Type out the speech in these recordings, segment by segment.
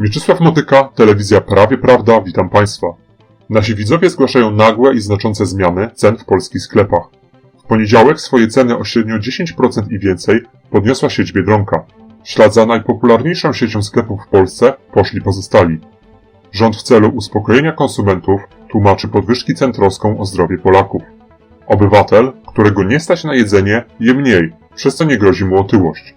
Mieczysław Motyka, telewizja Prawie Prawda, witam Państwa. Nasi widzowie zgłaszają nagłe i znaczące zmiany cen w polskich sklepach. W poniedziałek swoje ceny o średnio 10% i więcej podniosła sieć Biedronka. W ślad za najpopularniejszą siecią sklepów w Polsce poszli pozostali. Rząd w celu uspokojenia konsumentów tłumaczy podwyżki cen troską o zdrowie Polaków. Obywatel, którego nie stać na jedzenie, je mniej, przez co nie grozi mu otyłość.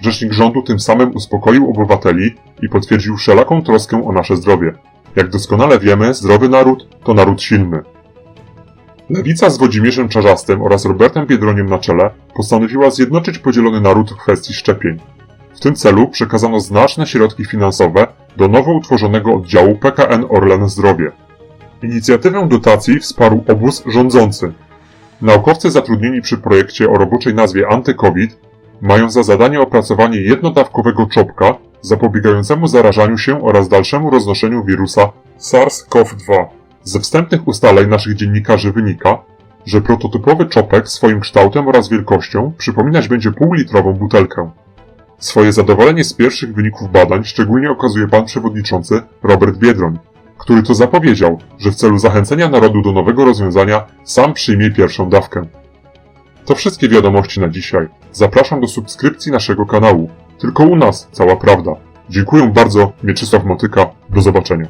Rzecznik rządu tym samym uspokoił obywateli i potwierdził wszelaką troskę o nasze zdrowie. Jak doskonale wiemy, zdrowy naród to naród silny. Lewica z Włodzimierzem Czarzastym oraz Robertem Biedroniem na czele postanowiła zjednoczyć podzielony naród w kwestii szczepień. W tym celu przekazano znaczne środki finansowe do nowo utworzonego oddziału PKN Orlen Zdrowie. Inicjatywę dotacji wsparł obóz rządzący. Naukowcy zatrudnieni przy projekcie o roboczej nazwie Anty-COVID mają za zadanie opracowanie jednodawkowego czopka zapobiegającemu zarażaniu się oraz dalszemu roznoszeniu wirusa SARS-CoV-2. Ze wstępnych ustaleń naszych dziennikarzy wynika, że prototypowy czopek swoim kształtem oraz wielkością przypominać będzie półlitrową butelkę. Swoje zadowolenie z pierwszych wyników badań szczególnie okazuje pan przewodniczący Robert Biedroń, który to zapowiedział, że w celu zachęcenia narodu do nowego rozwiązania sam przyjmie pierwszą dawkę. To wszystkie wiadomości na dzisiaj. Zapraszam do subskrypcji naszego kanału. Tylko u nas cała prawda. Dziękuję bardzo, Mieczysław Motyka. Do zobaczenia.